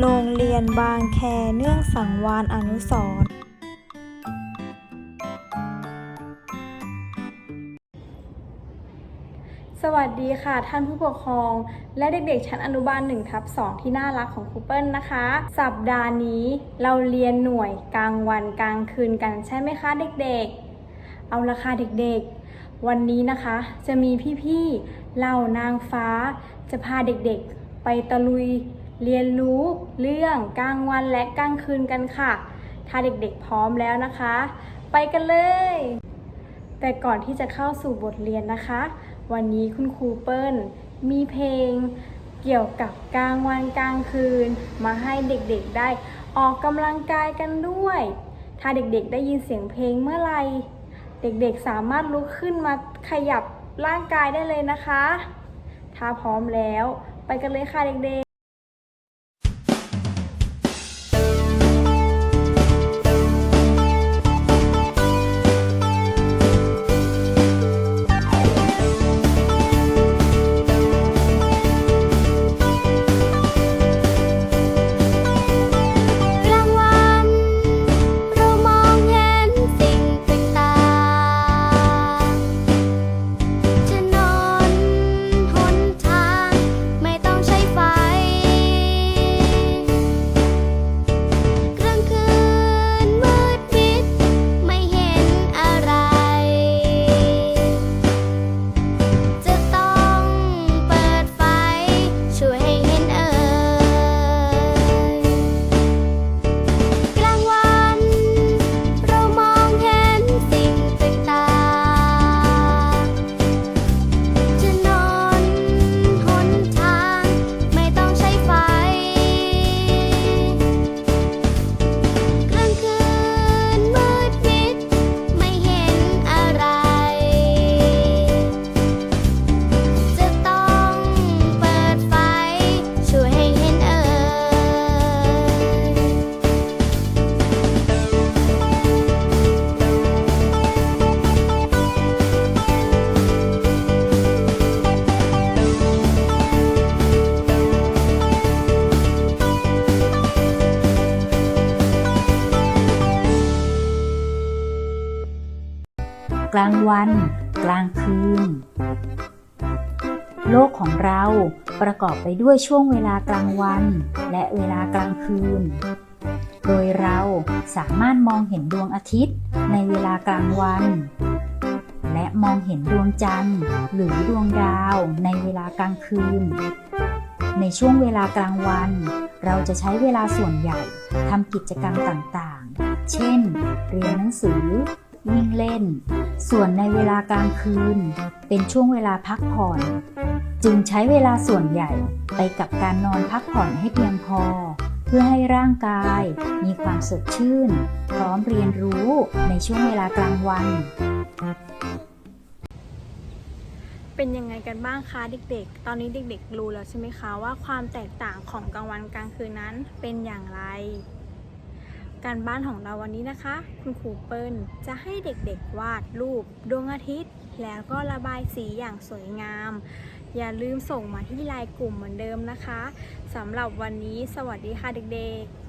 โรงเรียนบางแคเนื่องสังวานอนุสร์สวัสดีค่ะท่านผู้ปกครอง และเด็กๆชั้นอนุบาล1ทับ2ที่น่ารักของครูเปิลนะคะ สัปดาห์นี้เราเรียนหน่วยกลางวันกลางคืนกันใช่ไหมคะเด็กๆ เอาละค่ะเด็กๆ วันนี้นะคะ จะมีพี่ๆเหล่านางฟ้า จะพาเด็กๆ ไปตะลุย เรียนรู้เรื่องกลางวันและกลางคืนกันค่ะ ถ้าเด็กๆพร้อมแล้วนะคะ ไปกันเลย แต่ก่อนที่จะเข้าสู่บทเรียนนะคะ วันนี้คุณครูเปิ้ลมีเพลงเกี่ยวกับกลางวันกลางคืน มาให้เด็กๆได้ออกกำลังกายกันด้วย ถ้าเด็กๆได้ยินเสียงเพลงเมื่อไหร่เด็กๆสามารถลุกขึ้นมาขยับร่างกายได้เลยนะคะ ถ้าพร้อมแล้ว ไปกันเลยค่ะเด็กๆ กลางวัน กลางคืน โลกของเราประกอบไปด้วยช่วงเวลากลางวัน และเวลากลางคืน โดยเราสามารถมองเห็นดวงอาทิตย์ในเวลากลางวัน และมองเห็นดวงจันทร์หรือดวงดาวในเวลากลางคืน ในช่วงเวลากลางวัน เราจะใช้เวลาส่วนใหญ่ทำกิจกรรมต่างๆ เช่น เรียนหนังสือ วิ่งเล่น ส่วนในเวลากลางคืน เป็นช่วงเวลาพักผ่อน จึงใช้เวลาส่วนใหญ่ไปกับการนอนพักผ่อนให้เพียงพอ เพื่อให้ร่างกายมีความสดชื่น พร้อมเรียนรู้ในช่วงเวลากลางวัน เป็นยังไงกันบ้างคะเด็กๆ ตอนนี้เด็กๆ รู้แล้วใช่ไหมคะว่าความแตกต่างของกลางวันกลางคืนนั้นเป็นอย่างไร การบ้านของเราวันนี้นะคะ คุณครูเปิ้ลจะให้เด็กๆวาดรูปดวงอาทิตย์ แล้วก็ระบายสีอย่างสวยงาม อย่าลืมส่งมาที่ไลน์กลุ่มเหมือนเดิมนะคะสำหรับวันนี้สวัสดีค่ะเด็กๆ